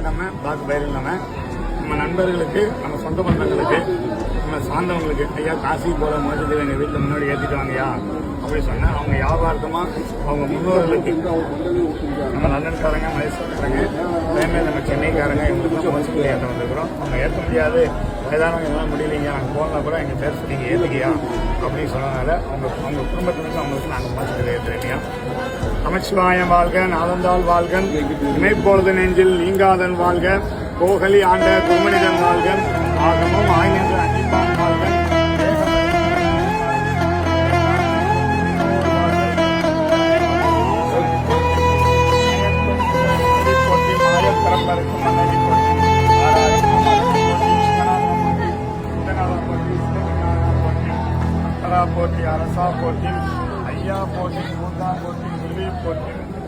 நம்ம பிளாக் பயிர் இல்லாமல் நம்ம நண்பர்களுக்கு நம்ம சொந்த பந்தங்களுக்கு நம்ம சார்ந்தவங்களுக்கு ஐயா காசி போல மோசத்தை எங்கள் வீட்டில் முன்னாடி ஏற்றிட்டு வாங்கய்யா அப்படின்னு சொன்னேன் அவங்க வியாபாரத்தமா அவங்க முன்னோர்களுக்கு நம்ம லண்டன்காரங்க மலேசியாக்காரங்க அதேமாதிரி நம்ம சென்னைக்காரங்க இவங்களுக்கு மோசத்தை ஏற்ற வந்திருக்கிறோம். அவங்க ஏற்ற முடியாது. வயதானவங்க எல்லாம் முடியலைங்க நாங்கள் போனால் கூட எங்கள் பேர் சொன்னீங்க நீங்கள் ஏற்றுக்கியா அப்படின்னு சொன்னதுனால அவங்க அவங்க குடும்பத்தினருக்கு அவங்களுக்கு நாங்கள் மோசத்தை ஏற்றுறீங்க நமச்சிவாயம் வாழ்க நாதந்தாள் வாழ்கன் இணைப்பொழுது நெஞ்சில் நீங்காதன் வாழ்க கோகலி ஆண்ட கும்மனிதன் வாழ்கன் ஆகமும் ஆய்ந்து அஞ்சிப்பான் வாழ்கன் போட்டி பரம்பரைக்கும் அரசா போட்டி ஐயா போட்டி பூந்தா போட்டி করবে